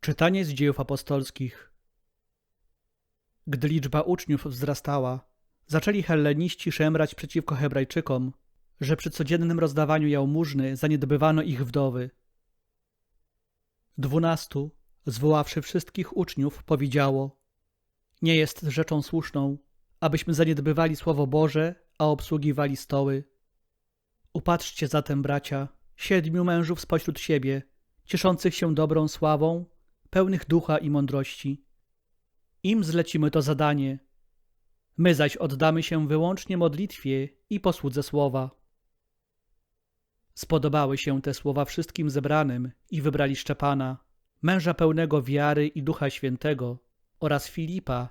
Czytanie z dziejów apostolskich. Gdy liczba uczniów wzrastała, zaczęli helleniści szemrać przeciwko Hebrajczykom, że przy codziennym rozdawaniu jałmużny zaniedbywano ich wdowy. Dwunastu, zwoławszy wszystkich uczniów, powiedziało: Nie jest rzeczą słuszną, abyśmy zaniedbywali słowo Boże, a obsługiwali stoły. Upatrzcie zatem, bracia, siedmiu mężów spośród siebie, cieszących się dobrą sławą, pełnych ducha i mądrości. Im zlecimy to zadanie. My zaś oddamy się wyłącznie modlitwie i posłudze słowa. Spodobały się te słowa wszystkim zebranym i wybrali Szczepana, męża pełnego wiary i ducha świętego, oraz Filipa,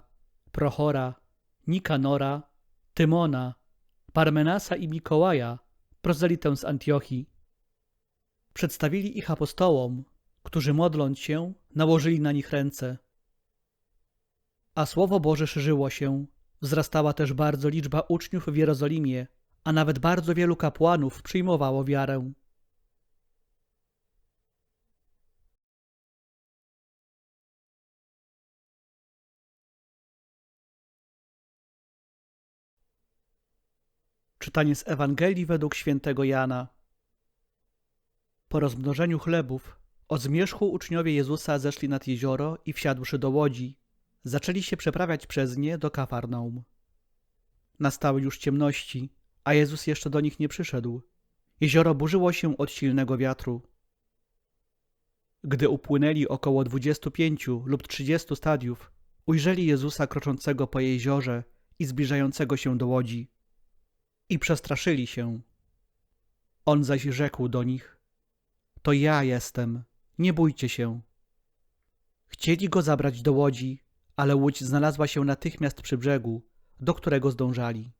Prochora, Nikanora, Tymona, Parmenasa i Mikołaja, prozelitę z Antiochii. Przedstawili ich apostołom, którzy modląc się, nałożyli na nich ręce. A słowo Boże szerzyło się, wzrastała też bardzo liczba uczniów w Jerozolimie, a nawet bardzo wielu kapłanów przyjmowało wiarę. Czytanie z Ewangelii według świętego Jana. Po rozmnożeniu chlebów, od zmierzchu uczniowie Jezusa zeszli nad jezioro i wsiadłszy do łodzi, zaczęli się przeprawiać przez nie do Kafarnaum. Nastały już ciemności, a Jezus jeszcze do nich nie przyszedł. Jezioro burzyło się od silnego wiatru. Gdy upłynęli około dwudziestu pięciu lub trzydziestu stadiów, ujrzeli Jezusa kroczącego po jeziorze i zbliżającego się do łodzi. I przestraszyli się. On zaś rzekł do nich: To ja jestem, nie bójcie się. Chcieli go zabrać do łodzi, ale łódź znalazła się natychmiast przy brzegu, do którego zdążali.